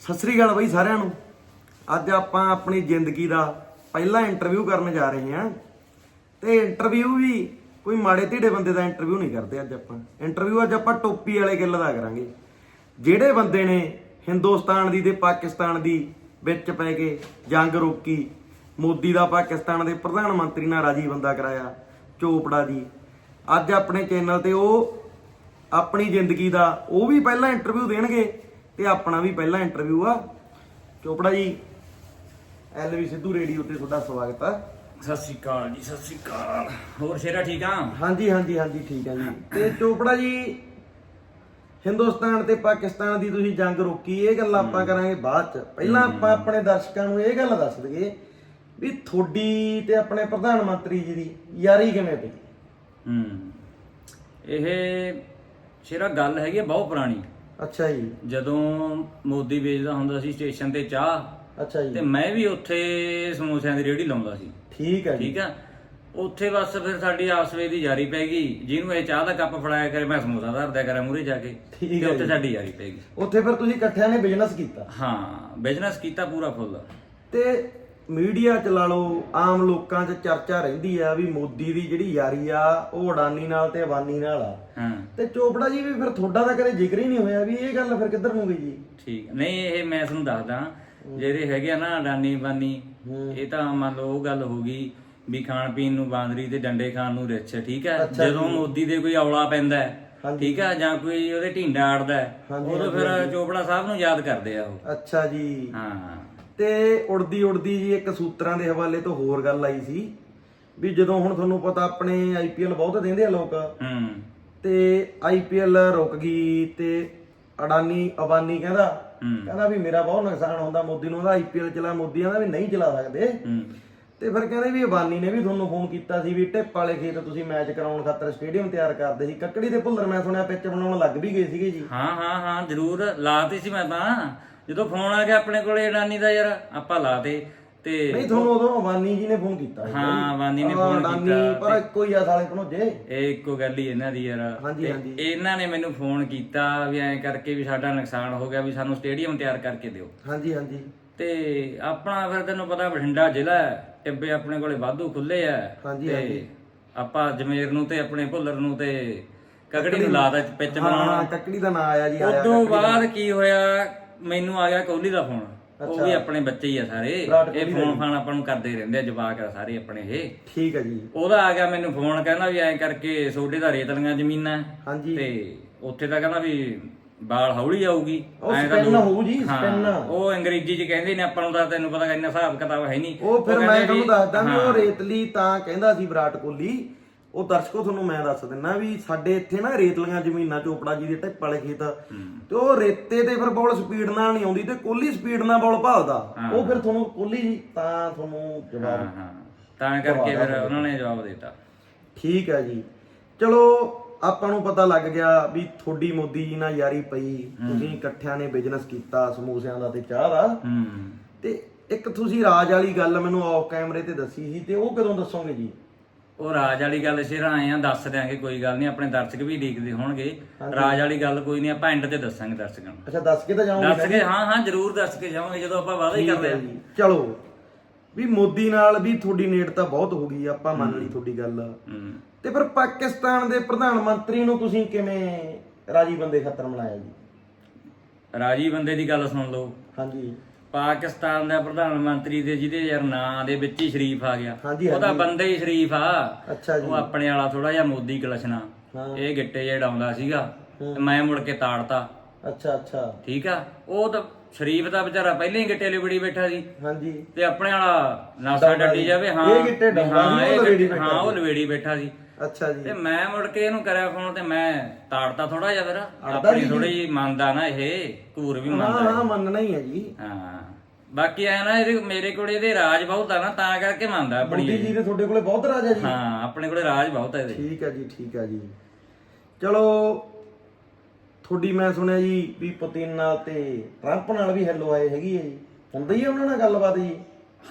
ਸਤਿ ਸ੍ਰੀ ਅਕਾਲ ਬਾਈ ਸਾਰਿਆਂ ਨੂੰ। ਅੱਜ ਆਪਾਂ ਆਪਣੀ ਜ਼ਿੰਦਗੀ ਦਾ ਪਹਿਲਾ ਇੰਟਰਵਿਊ ਕਰਨ ਜਾ ਰਹੇ ਹਾਂ। ਤੇ ਇੰਟਰਵਿਊ ਵੀ ਕੋਈ ਮਾੜੇ ਢੀੜੇ ਬੰਦੇ ਦਾ ਇੰਟਰਵਿਊ ਨਹੀਂ ਕਰਦੇ ਅੱਜ ਆਪਾਂ। ਇੰਟਰਵਿਊ ਅੱਜ ਆਪਾਂ ਟੋਪੀ ਵਾਲੇ ਗਿੱਲ ਦਾ ਕਰਾਂਗੇ। ਜਿਹੜੇ ਬੰਦੇ ਨੇ ਹਿੰਦੁਸਤਾਨ ਦੀ ਤੇ ਪਾਕਿਸਤਾਨ ਦੀ ਵਿੱਚ ਪੈ ਕੇ ਜੰਗ ਰੋਕੀ, ਮੋਦੀ ਦਾ ਪਾਕਿਸਤਾਨ ਦੇ ਪ੍ਰਧਾਨ ਮੰਤਰੀ ਨਾਲ ਰਾਜੀ ਬੰਦਾ ਕਰਾਇਆ, ਚੋਪੜਾ ਜੀ। ਅੱਜ ਆਪਣੇ ਚੈਨਲ ਤੇ ਉਹ ਆਪਣੀ ਜ਼ਿੰਦਗੀ ਦਾ ਉਹ ਵੀ ਪਹਿਲਾਂ ਇੰਟਰਵਿਊ ਦੇਣਗੇ। ਤੇ ਆਪਣਾ ਵੀ ਪਹਿਲਾ ਇੰਟਰਵਿਊ ਆ। ਚੋਪੜਾ ਜੀ ਐਲਵੀ ਸਿੱਧੂ ਰੇਡੀਓ ਤੇ ਤੁਹਾਡਾ ਸਵਾਗਤ ਆ। ਸਤਿ ਸ਼੍ਰੀ ਅਕਾਲ ਜੀ ਸਤਿ ਸ਼੍ਰੀ ਅਕਾਲ। ਹੋਰ ਸ਼ੇਰਾ ਠੀਕ ਆ? ਹਾਂਜੀ ਹਾਂਜੀ ਹਾਂਜੀ ਠੀਕ ਆ ਜੀ। ਤੇ ਚੋਪੜਾ ਜੀ ਹਿੰਦੁਸਤਾਨ ਤੇ ਪਾਕਿਸਤਾਨ ਦੀ ਤੁਸੀਂ ਜੰਗ ਰੋਕੀ ਇਹ ਗੱਲ ਆਪਾਂ ਕਰਾਂਗੇ ਬਾਅਦ ਚ। ਪਹਿਲਾਂ ਆਪਾਂ ਆਪਣੇ ਦਰਸ਼ਕਾਂ ਨੂੰ ਇਹ ਗੱਲ ਦੱਸ ਦਈਏ ਵੀ ਤੁਹਾਡੀ ਤੇ ਆਪਣੇ ਪ੍ਰਧਾਨ ਮੰਤਰੀ ਜੀ ਦੀ ਯਾਰੀ ਕਿਵੇਂ ਪਈ? ਹੂੰ। ਇਹ ਸ਼ੇਰਾ ਗੱਲ ਹੈਗੀ ਬਹੁਤ ਪੁਰਾਣੀ। ਅੱਛਾ ਜੀ। ਜਦੋਂ ਮੋਦੀ ਵੇਚਦਾ ਹੁੰਦਾ ਸੀ ਸਟੇਸ਼ਨ ਤੇ ਚਾਹ ਅੱਛਾ ਤੇ ਜੀ ਮੈਂ ਵੀ ਉੱਥੇ ਸਮੋਸਿਆਂ ਦੀ ਰੇਹੜੀ ਲਾਉਂਦਾ ਸੀ। ਠੀਕ ਹੈ ਜੀ। ਠੀਕ ਆ? ਉੱਥੇ ਬਸ ਫਿਰ ਸਾਡੀ ਆਪਸ ਵਿੱਚ ਦੀ ਯਾਰੀ ਪੈ ਗਈ। ਜਿਹਨੂੰ ਇਹ ਚਾਹ ਦਾ ਕੱਪ ਫੜਾਇਆ ਕਰੇ ਮੈਂ ਸਮੋਸਾ ਧਰਦਿਆ ਕਰਾਂ ਮੂਰੇ ਜਾ ਕੇ। ਠੀਕ ਤੇ ਹੈ ਉੱਥੇ ਜੀ। ਸਾਡੀ ਯਾਰੀ ਪੈ ਗਈ। ਉੱਥੇ ਫਿਰ ਤੁਸੀਂ ਇਕੱਠਿਆਂ ਨੇ ਬਿਜ਼ਨਸ ਕੀਤਾ? ਹਾਂ ਬਿਜ਼ਨਸ ਕੀਤਾ ਪੂਰਾ ਫੁੱਲ ਤੇ ਮੀਡੀਆ ਚ ਲਾ ਲਓ ਆਮ ਲੋਕਾਂ 'ਚ ਚਰਚਾ ਰਹਿੰਦੀ ਆ ਵੀ ਮੋਦੀ ਦੀ ਜਿਹੜੀ ਯਾਰੀ ਆ ਉਹ ਅਡਾਨੀ ਨਾਲ ਤੇ ਅਬਾਨੀ ਨਾਲ ਆ। ਹਾਂ। ਤੇ ਚੋਪੜਾ ਜੀ ਵੀ ਫਿਰ ਤੁਹਾਡਾ ਤਾਂ ਕਦੇ ਜ਼ਿਕਰ ਹੀ ਨਹੀਂ ਹੋਇਆ ਵੀ ਇਹ ਗੱਲ ਫਿਰ ਕਿੱਧਰ ਨੂੰ ਗਈ ਜੀ? ਠੀਕ। ਨਹੀਂ ਇਹ ਮੈਂ ਤੁਹਾਨੂੰ ਦੱਸਦਾ ਜਿਹੜੇ ਹੈਗੇ ਆ ਨਾ ਅਡਾਨੀ ਬਾਨੀ ਇਹ ਤਾਂ ਮੰਨ ਲਓ ਉਹ ਗੱਲ ਹੋ ਗਈ ਵੀ ਖਾਣ ਪੀਣ ਨੂੰ ਬਾਂਦਰੀ ਤੇ ਡੰਡੇ ਖਾਣ ਨੂੰ ਰਿੱਛ ਠੀਕ ਹੈ? ਜਦੋਂ ਮੋਦੀ ਦੇ ਕੋਈ ਔਲਾ ਪੈਂਦਾ ਹੈ। ਠੀਕ ਹੈ? ਜਾਂ ਕੋਈ ਉਹਦੇ ਢੀਂਡਾ ਹਾਂਜੀ, ਉਦੋਂ ਫਿਰ ਚੋਪੜਾ ਸਾਹਿਬ ਨੂੰ ਯਾਦ ਕਰਦੇ ਆ ਉਹ। ਅੱਛਾ ਜੀ। ਹਾਂ। ਤੇ ਉੜਦੀ ਉੜਦੀ ਜੀ ਇੱਕ ਸੂਤਰਾਂ ਦੇ ਹਵਾਲੇ ਤੋਂ ਹੋਰ ਗੱਲ ਆਈ ਸੀ ਵੀ ਜਦੋਂ ਹੁਣ ਤੁਹਾਨੂੰ ਪਤਾ ਆਪਣੇ ਆਈਪੀਐਲ ਬਹੁਤ ਦਿੰਦੇ ਆ ਲੋਕ। ਹੂੰ। ਤੇ ਆਈਪੀਐਲ ਰੁਕ ਗਈ ਤੇ ਅਡਾਨੀ ਅਬਾਨੀ ਕਹਿੰਦਾ ਕਹਿੰਦਾ ਵੀ ਮੇਰਾ ਬਹੁਤ ਨੁਕਸਾਨ ਹੁੰਦਾ ਮੋਦੀ ਨੂੰ ਉਹਦਾ ਆਈਪੀਐਲ ਚਲਾ ਮੋਦੀ ਕਹਿੰਦਾ ਵੀ ਨਹੀਂ ਚਲਾ ਸਕਦੇ। ਤੇ ਫਿਰ ਕਹਿੰਦੇ ਵੀ ਅਬਾਨੀ ਨੇ ਵੀ ਤੁਹਾਨੂੰ ਫੋਨ ਕੀਤਾ ਸੀ ਵੀ ਟਿੱਪ ਵਾਲੇ ਖੇਤ ਤੁਸੀਂ ਮੈਚ ਕਰਾਉਣ ਖਾਤਰ ਸਟੇਡੀਅਮ ਤਿਆਰ ਕਰਦੇ ਸੀ। ਕੱਕੜੀ ਤੇ ਭੁੱਲਰ ਮੈਂ ਸੁਣਿਆ ਪਿੱਚ ਬਣਾਉਣ ਲੱਗ ਵੀ ਗਏ ਸੀਗੇ ਜੀ। ਹਾਂ ਹਾਂ ਹਾਂ ਜ਼ਰੂਰ ਲਾਤੀ ਸੀ ਮੈਂ ਤਾਂ। ਜਦੋਂ ਫੋਨ ਆ ਗਿਆ ਆਪਣੇ ਕੋਲੇ ਅਡਾਨੀ ਦਾ ਯਾਰ ਆਪਾਂ ਲਾਤੇ ਤੇ ਨਹੀਂ ਤੁਹਾਨੂੰ ਉਦੋਂ ਅਬਾਨੀ ਜੀ ਨੇ ਫੋਨ ਕੀਤਾ ਸੀ ਹਾਂ ਅਬਾਨੀ ਨੇ ਫੋਨ ਅਡਾਨੀ, ਕੀਤਾ ਪਰ ਇੱਕੋ ਹੀ ਆ ਸਾਲੇ ਭਣੋਜੇ। ਇਹ ਇੱਕੋ ਗੱਲ ਹੀ ਇਹਨਾਂ ਦੀ ਯਾਰ। ਹਾਂਜੀ, ਤੇ ਹਾਂਜੀ। ਇਹਨਾਂ ਨੇ ਮੈਨੂੰ ਫੋਨ ਕੀਤਾ ਵੀ ਐਂ ਕਰਕੇ ਵੀ ਸਾਡਾ ਨੁਕਸਾਨ ਹੋ ਗਿਆ ਵੀ ਸਾਨੂੰ ਸਟੇਡੀਅਮ ਤਿਆਰ ਕਰਕੇ ਦਿਓ। ਹਾਂਜੀ ਹਾਂਜੀ। ਤੇ ਆਪਣਾ ਫਿਰ ਤੈਨੂੰ ਪਤਾ ਬਠਿੰਡਾ ਜ਼ਿਲ੍ਹਾ ਹੈ ਟਿੱਬੇ ਆਪਣੇ ਕੋਲੇ ਵਾਧੂ ਖੁੱਲੇ ਆ। ਹਾਂਜੀ, ਤੇ ਹਾਂਜੀ। ਆਪਾਂ ਜਮੇਰ ਨੂੰ ਤੇ ਆਪਣੇ ਭੁੱਲਰ ਨੂੰ ਤੇ ਕਗੜੀ ਨੂੰ ਲਾਦਾ ਪਿੱਚ ਹਾਂ ਬਣਾਉਣਾ। ਕੱਕੜੀ ਦਾ ਨਾਂ ਆਇਆ ਜੀ ਆਇਆ ਉਦੋਂ ਬਾਅਦ ਕੀ ਹੋਇਆ ਮੈਨੂੰ ਆ ਗਿਆ ਕੋਹਲੀ ਦਾ ਫੋਨ। ਉਹ ਵੀ ਆਪਣੇ ਬੱਚੇ ਹੀ ਆ ਸਾਰੇ। ਵਿਰਾਟ ਇਹ ਫੋਨ ਫਾਨ ਆਪਾਂ ਨੂੰ ਕਰਦੇ ਰਹਿੰਦੇ ਆ ਜਵਾਕ ਆ ਸਾਰੇ ਆਪਣੇ ਇਹ। ਠੀਕ ਹੈ ਜੀ। ਉਹਦਾ ਆ ਗਿਆ ਮੈਨੂੰ ਫੋਨ ਕਹਿੰਦਾ ਵੀ ਐਂ ਕਰਕੇ ਸੋਡੇ ਦਾ ਰੇਤ ਵਾਲੀਆਂ ਜ਼ਮੀਨਾਂ ਹਾਂਜੀ। ਤੇ ਉੱਥੇ ਤਾਂ ਕਹਿੰਦਾ ਵੀ ਬਾਲ ਹੌਲੀ ਆਊਗੀ। ਉਹ ਐਂ ਤਾਂ spin ਲੋਕ- ਹੋਊ ਜੀ, ਹਾਂ, spin। ਉਹ ਅੰਗਰੇਜ਼ੀ ਚ ਕਹਿੰਦੇ ਨੇ ਆਪਾਂ ਨੂੰ ਤਾਂ ਤੈਨੂੰ ਪਤਾ ਇੰਨਾ ਹਿਸਾਬ ਕਿਤਾਬ ਹੈ ਨਹੀਂ। ਉਹ ਫਿਰ ਕਹਿੰਦੇ ਮੈਂ ਵੀ- ਤੁਹਾਨੂੰ ਦੱਸਦਾ ਵੀ ਉਹ ਹਾਂ, ਰੇਤਲੀ ਤਾਂ ਕਹਿੰਦਾ ਸੀ ਵਿਰਾਟ ਕੋਹਲੀ ਉਹ ਦਰਸ਼ਕੋ ਤੁਹਾਨੂੰ ਮੈਂ ਦੱਸ ਦਿੰਨਾ ਵੀ ਸਾਡੇ ਇੱਥੇ ਨਾ ਰੇਤਲੀਆਂ ਜ਼ਮੀਨਾਂ ਚੋਪੜਾ ਜੀ ਦੇ ਟਿੱਪ ਵਾਲੇ ਖੇਤ ਤੇ ਉਹ ਰੇਤੇ ਤੇ ਫਿਰ ਬਾਲ ਸਪੀਡ ਨਾਲ ਨਹੀਂ ਆਉਂਦੀ ਤੇ ਕੋਹਲੀ ਸਪੀਡ ਨਾਲ ਬਾਲ ਭਾਲਦਾ। ਉਹ ਫਿਰ ਤੁਹਾਨੂੰ ਕੋਹਲੀ ਤਾਂ ਤੁਹਾਨੂੰ ਜਵਾਬ ਹਾਂ ਹਾਂ। ਤਾਂ ਕਰਕੇ ਫਿਰ ਉਹਨਾਂ ਨੇ ਜਵਾਬ ਦਿੱਤਾ। ਠੀਕ ਹੈ ਜੀ। ਚਲੋ ਆਪਾਂ ਨੂੰ ਪਤਾ ਲੱਗ ਗਿਆ ਵੀ ਤੁਹਾਡੀ ਮੋਦੀ ਜੀ ਨਾਲ ਯਾਰੀ ਪਈ। ਤੁਸੀਂ ਇਕੱਠਿਆਂ ਨੇ ਬਿਜ਼ਨਸ ਕੀਤਾ ਸਮੋਸਿਆਂ ਦਾ ਤੇ ਚਾਹ ਦਾ। ਹੂੰ। ਤੇ ਇੱਕ ਤੁਸੀਂ ਰਾਜ ਵਾਲੀ ਗੱਲ ਮੈਨੂੰ ਆਫ ਕੈਮਰੇ ਤੇ ਦੱਸੀ ਸੀ ਤੇ ਉਹ ਕਦੋਂ ਦੱਸੋਗੇ ਜੀ? ਉਹ ਰਾਜ ਵਾਲੀ ਗੱਲ ਸ਼ੇਰਾਂ ਆਏ ਆ ਦੱਸ ਦਿਆਂਗੇ ਕੋਈ ਗੱਲ ਨਹੀਂ ਆਪਣੇ ਦਰਸ਼ਕ ਵੀ ਦੇਖਦੇ ਹੋਣਗੇ। ਰਾਜ ਵਾਲੀ ਗੱਲ ਕੋਈ ਨਹੀਂ ਆਪਾਂ ਐਂਡ ਤੇ ਦੱਸਾਂਗੇ ਦਰਸ਼ਕਾਂ ਨੂੰ। ਅੱਛਾ ਦੱਸ ਕੇ ਤਾਂ ਜਾਓਗੇ ਦੱਸ ਕੇ ਹਾਂ ਹਾਂ ਜ਼ਰੂਰ ਦੱਸ ਕੇ ਜਾਵਾਂਗੇ ਜਦੋਂ ਆਪਾਂ ਵਾਅਦਾ ਹੀ ਕਰਦੇ ਆ। ਚਲੋ ਵੀ ਮੋਦੀ ਨਾਲ ਵੀ ਤੁਹਾਡੀ ਨੇੜਤਾ ਬਹੁਤ ਹੋ ਗਈ ਆਪਾਂ ਮੰਨ ਲਈ ਤੁਹਾਡੀ ਗੱਲ। ਤੇ ਫਿਰ ਪਾਕਿਸਤਾਨ ਦੇ ਪ੍ਰਧਾਨ ਮੰਤਰੀ ਨੂੰ ਤੁਸੀਂ ਕਿਵੇਂ ਰਾਜੀ ਬੰਦੇ ਖਤਰ ਮਨਾਇਆ ਜੀ? ਰਾਜੀ ਬੰਦੇ ਦੀ ਗੱਲ ਸੁਣ ਲਓ। ਹਾਂਜੀ। ਪਾਕਿਸਤਾਨ ਦਾ ਪ੍ਰਧਾਨ ਮੰਤਰੀ ਦੇ ਜਿਹਦੇ ਯਾਰ ਨਾਂ ਦੇ ਵਿੱਚ ਹੀ ਸ਼ਰੀਫ ਆ ਗਿਆ। ਹਾਂਜੀ ਉਹਦਾ ਬੰਦਾ ਹੀ ਸ਼ਰੀਫ ਆ। ਅੱਛਾ ਜੀ। ਉਹ ਆਪਣੇ ਵਾਲਾ ਥੋੜਾ ਜਿਹਾ ਮੋਦੀ ਕਲਸ਼ਣਾ ਹਾਂ। ਇਹ ਗਿੱਟੇ ਜਿਹੜਾ ਡਾਉਂਦਾ ਸੀਗਾ। ਤੇ ਮੈਂ ਮੁੜ ਕੇ ਤਾੜਤਾ। ਅੱਛਾ ਅੱਛਾ। ਠੀਕ ਆ? ਉਹ ਤਾਂ ਸ਼ਰੀਫ ਦਾ ਵਿਚਾਰਾ ਪਹਿਲਾਂ ਹੀ ਗਿੱਟੇ ਲਿਬੜੀ ਬੈਠਾ ਸੀ। ਹਾਂਜੀ। ਤੇ ਆਪਣੇ ਵਾਲਾ ਨਾਸਾ ਡੱਡੀ ਜਾਵੇ ਹਾਂ ਇਹ ਗਿੱਟੇ ਵੀ ਡਾਉਂਦਾ ਇਹ ਉਹ ਲਵੇੜੀ ਹਾਂ ਉਹ ਲਵੇੜੀ ਬੈਠਾ ਸੀ। ਅੱਛਾ ਜੀ। ਤੇ ਮੈਂ ਮੁੜ ਕੇ ਇਹਨੂੰ ਕਰਿਆ ਫੋਨ ਤੇ ਮੈਂ ਤਾੜਤਾ ਥੋੜਾ ਜਿਹਾ ਫਿਰ। ਆਪਣੀ ਥੋੜੀ ਮੰਨਦਾ ਨਾ ਇਹ ਘੂਰ ਵੀ ਹਾਂ ਮੰਨਦਾ ਹਾਂ ਮੰਨਣਾ ਹੀ ਹੈ ਜੀ। ਹਾਂ। ਬਾਕੀ ਐ ਨਾ ਇਹਦੇ ਮੇਰੇ ਕੋਲ ਇਹਦੇ ਰਾਜ ਬਹੁਤ ਆ ਨਾ ਤਾਂ ਕਰਕੇ ਮੰਨਦਾ ਆਪਣੀ ਮੋਦੀ ਜੀ ਦੇ ਤੁਹਾਡੇ ਕੋਲੇ ਬਹੁਤ ਰਾਜ ਜੀ। ਹਾਂ ਆਪਣੇ ਕੋਲੇ ਰਾਜ ਬਹੁਤ ਹੈ ਇਹਦੇ। ਠੀਕ ਹੈ ਜੀ ਠੀਕ ਹੈ ਜੀ। ਚਲੋ ਤੁਹਾਡੀ ਮੈਂ ਸੁਣਿਆ ਜੀ ਵੀ ਪੁਤਿਨ ਨਾਲ ਤੇ ਟਰੰਪ ਨਾਲ ਵੀ ਹੈਲੋ ਆਏ ਹੈਗੀ ਹੈ ਜੀ। ਹੁੰਦਾ ਹੈ ਉਹਨਾਂ ਨਾਲ ਗੱਲਬਾਤ ਜੀ?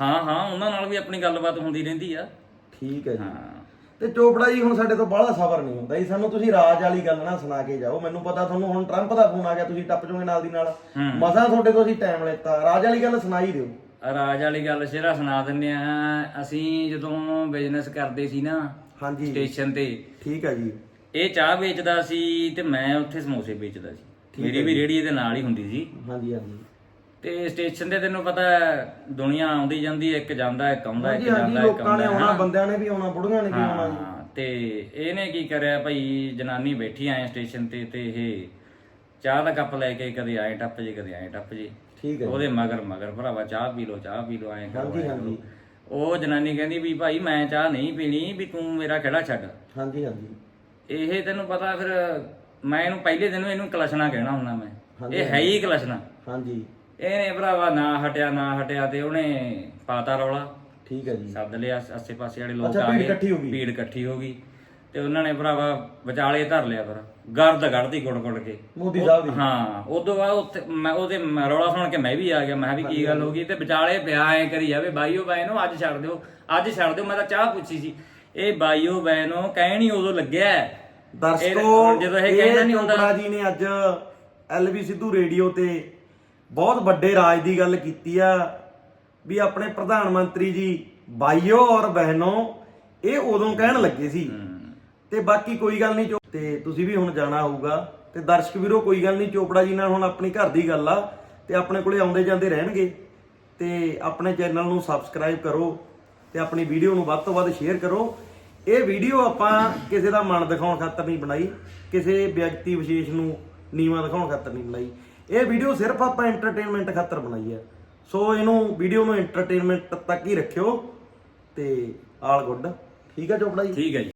ਹਾਂ ਹਾਂ ਉਹਨਾਂ ਨਾਲ ਵੀ ਆਪਣੀ ਗੱਲਬਾਤ ਹੁੰਦੀ ਰਹਿੰਦੀ ਆ। ਠੀਕ ਹੈ ਜੀ। ਹਾਂ। ਤੇ ਚੋਪੜਾ ਜੀ ਹੁਣ ਸਾਡੇ ਤੋਂ ਬਾਹਲਾ ਸਬਰ ਨਹੀਂ ਹੁੰਦਾ ਜੀ। ਸਾਨੂੰ ਤੁਸੀਂ ਰਾਜ ਵਾਲੀ ਗੱਲ ਨਾ ਸੁਣਾ ਕੇ ਜਾਓ। ਮੈਨੂੰ ਪਤਾ ਤੁਹਾਨੂੰ ਹੁਣ ਟਰੰਪ ਦਾ ਫੋਨ ਆ ਗਿਆ ਤੁਸੀਂ ਟੱਪ ਜਾਓਗੇ ਨਾਲ ਦੀ ਨਾਲ। ਮਸਾਂ ਤੁਹਾਡੇ ਤੋਂ ਅਸੀਂ ਟਾਈਮ ਲੈਤਾ। ਰਾਜ ਵਾਲੀ ਗੱਲ ਸੁਣਾਈ ਦਿਓ। ਰਾਜ ਵਾਲੀ ਗੱਲ ਸ਼ੇਰਾ ਸੁਣਾ ਦਿੰਦੇ ਆ। ਅਸੀਂ ਜਦੋਂ ਬਿਜ਼ਨਸ ਕਰਦੇ ਸੀ ਨਾ ਹਾਂਜੀ। ਸਟੇਸ਼ਨ ਤੇ ਠੀਕ ਹੈ ਜੀ। ਇਹ ਚਾਹ ਵੇਚਦਾ ਸੀ ਤੇ ਮੈਂ ਉੱਥੇ ਸਮੋਸੇ ਵੇਚਦਾ ਸੀ। ਮੇਰੀ ਵੀ ਰੇੜੀ ਇਹਦੇ ਨਾਲ ਹੀ ਹੁੰਦੀ ਸੀ। ਹਾਂਜੀ ਹਾਂਜੀ। ਤੇ ਸਟੇਸ਼ਨ ਤੇ ਤੈਨੂੰ ਪਤਾ ਹੈ, ਦੁਨੀਆ ਆਉਂਦੀ ਜਾਂਦੀ ਹੈ, ਇੱਕ ਜਾਂਦਾ ਇੱਕ ਆਉਂਦਾ ਇੱਕ ਹਾਂਜੀ ਹਾਂਜੀ ਜਾਂਦਾ ਇੱਕ ਲੋਕਾਂ ਨੇ ਆਉਂਦਾ ਆਉਣਾ ਬੰਦਿਆਂ ਨੇ ਵੀ ਆਉਣਾ ਬੁੜੀਆਂ ਨੇ ਵੀ ਆਉਣਾ ਜੀ। ਹਾਂ ਤੇ ਇਹਨੇ ਕੀ ਕਰਿਆ ਭਾਈ ਜਨਾਨੀ ਬੈਠੀ ਆਏ ਸਟੇਸ਼ਨ ਤੇ ਤੇ ਇਹ ਚਾਹ ਦਾ ਕੱਪ ਲੈ ਕੇ ਕਦੇ ਆਏ ਟੱਪ ਜੇ ਕਦੇ ਆਏ ਟੱਪ ਜੇ। ਠੀਕ ਹੈ ਉਹਦੇ ਮਗਰ ਮਗਰ ਭਰਾਵਾ ਚਾਹ ਪੀ ਲੋ ਚਾਹ ਪੀ ਲੋ ਐਂ ਕਰੋ ਹਾਂਜੀ, ਐਂ ਕਰੋ। ਹਾਂਜੀ। ਉਹ ਜਨਾਨੀ ਕਹਿੰਦੀ ਵੀ ਭਾਈ ਮੈਂ ਚਾਹ ਨਹੀਂ ਪੀਣੀ ਵੀ ਤੂੰ ਮੇਰਾ ਖੜਾ ਛੱਡ? ਹਾਂਜੀ ਹਾਂਜੀ। ਇਹ ਤੈਨੂੰ ਪਤਾ ਫਿਰ ਮੈਂ ਇਹਨੂੰ ਪਹਿਲੇ ਦਿਨ ਇਹਨੂੰ ਕਲਸ਼ਣਾ ਕਹਿਣਾ ਹੁੰਦਾ ਮੈਂ। ਹਾਂਜੀ, ਇਹ ਹੈ ਹੀ ਕਲਸ਼ਣਾ। ਹਾਂਜੀ। ਇਹਨੇ ਭਰਾਵਾ ਨਾ ਹਟਿਆ ਨਾ ਹਟਿਆ ਤੇ ਉਹਨੇ ਪਾਤਾ ਰੌਲਾ। ਠੀਕ ਹੈ ਜੀ। ਸੱਦ ਲਿਆ ਆਸੇ ਪਾਸੇ ਵਾਲੇ ਲੋਕ ਅੱਛਾ, ਆ ਭੀੜ ਗਏ। ਇਕੱਠੀ ਹੋ ਗਈ। ਭੀੜ ਇਕੱਠੀ ਹੋ ਗਈ। ਤੇ ਉਹਨਾਂ ਨੇ ਭਰਾਵਾ ਵਿਚਾਲੇ ਧਰ ਲਿਆ ਫਿਰ। ਗਰਦ ਕੱਢਦੀ ਗੁੜ ਗੁੜ ਕੇ। ਮੋਦੀ ਸਾਹਿਬ ਦੀ? ਹਾਂ ਉਦੋਂ ਬਾਅਦ ਉੱਥੇ ਮੈਂ ਉਹਦੇ ਮ- ਰੌਲਾ ਸੁਣ ਕੇ ਮੈਂ ਵੀ ਆ ਗਿਆ। ਮੈਂ ਕਿਹਾ ਵੀ ਕੀ ਗੱਲ ਹੋ ਗਈ? ਤੇ ਵਿਚਾਲੇ ਪਿਆ ਐ ਕਰੀ ਜਾਵੇ ਬਾਈਓ ਬਾਈ ਨੂੰ ਅੱਜ ਛੱਡ ਦਿਓ। ਅੱਜ ਛੱਡ ਦਿਓ ਮੈਂ ਤਾਂ ਚਾਹ ਪੁੱਛੀ ਸੀ। ਇਹ ਬਾਈਓ ਬਾਈ ਨੂੰ ਕਹਿਣ ਉਦੋਂ ਲੱਗਿਆ। ਦਰਸ਼ਕੋ ਜਦੋਂ ਇਹ ਕਹਿੰਦਾ ਨਹੀਂ ਹੁੰਦਾ ਚੋਪੜਾ ਜੀ ਨੇ ਅੱਜ ਐਲਵੀ ਸਿੱਧੂ ਰੇਡੀਓ ਤੇ ਬਹੁਤ ਵੱਡੇ ਰਾਜ ਦੀ ਗੱਲ ਕੀਤੀ ਆ ਵੀ ਆਪਣੇ ਪ੍ਰਧਾਨ ਮੰਤਰੀ ਜੀ ਭਾਈਓ ਔਰ ਬਹਿਨੋ ਇਹ ਉਦੋਂ ਕਹਿਣ ਲੱਗੇ ਸੀ। ਤੇ ਬਾਕੀ ਕੋਈ ਗੱਲ ਨਹੀਂ ਤੇ ਤੁਸੀਂ ਵੀ ਹੁਣ ਜਾਣਾ ਹੋਊਗਾ। ਤੇ ਦਰਸ਼ਕ ਵੀਰੋ ਕੋਈ ਗੱਲ ਨਹੀਂ ਚੋਪੜਾ ਜੀ ਨਾਲ ਹੁਣ ਆਪਣੀ ਘਰ ਦੀ ਗੱਲ ਆ। ਤੇ ਆਪਣੇ ਕੋਲੇ ਆਉਂਦੇ ਜਾਂਦੇ ਰਹਿਣਗੇ। ਤੇ ਆਪਣੇ ਚੈਨਲ ਨੂੰ ਸਬਸਕ੍ਰਾਈਬ ਕਰੋ ਤੇ ਆਪਣੀ ਵੀਡੀਓ ਨੂੰ ਵੱਧ ਤੋਂ ਵੱਧ ਸ਼ੇਅਰ ਕਰੋ। ਇਹ ਵੀਡੀਓ ਆਪਾਂ ਕਿਸੇ ਦਾ ਮਨ ਦਿਖਾਉਣ ਖਾਤਰ ਨਹੀਂ ਬਣਾਈ। ਕਿਸੇ ਵਿਅਕਤੀ ਵਿਸ਼ੇਸ਼ ਨੂੰ ਨੀਵਾ ਦਿਖਾਉਣ ਖਾਤਰ ਨਹੀਂ ਬਣਾਈ। ਇਹ ਵੀਡੀਓ ਸਿਰਫ ਆਪਾਂ ਐਂਟਰਟੇਨਮੈਂਟ ਖਾਤਰ ਬਣਾਈ ਹੈ। ਸੋ ਇਹਨੂੰ ਵੀਡੀਓ ਨੂੰ ਐਂਟਰਟੇਨਮੈਂਟ ਤੱਕ ਹੀ ਰੱਖਿਓ ਤੇ ਆਲ ਗੁੱਡ ਠੀਕ ਹੈ ਚੋਪੜਾ ਜੀ? ਠੀਕ ਹੈ ਜੀ।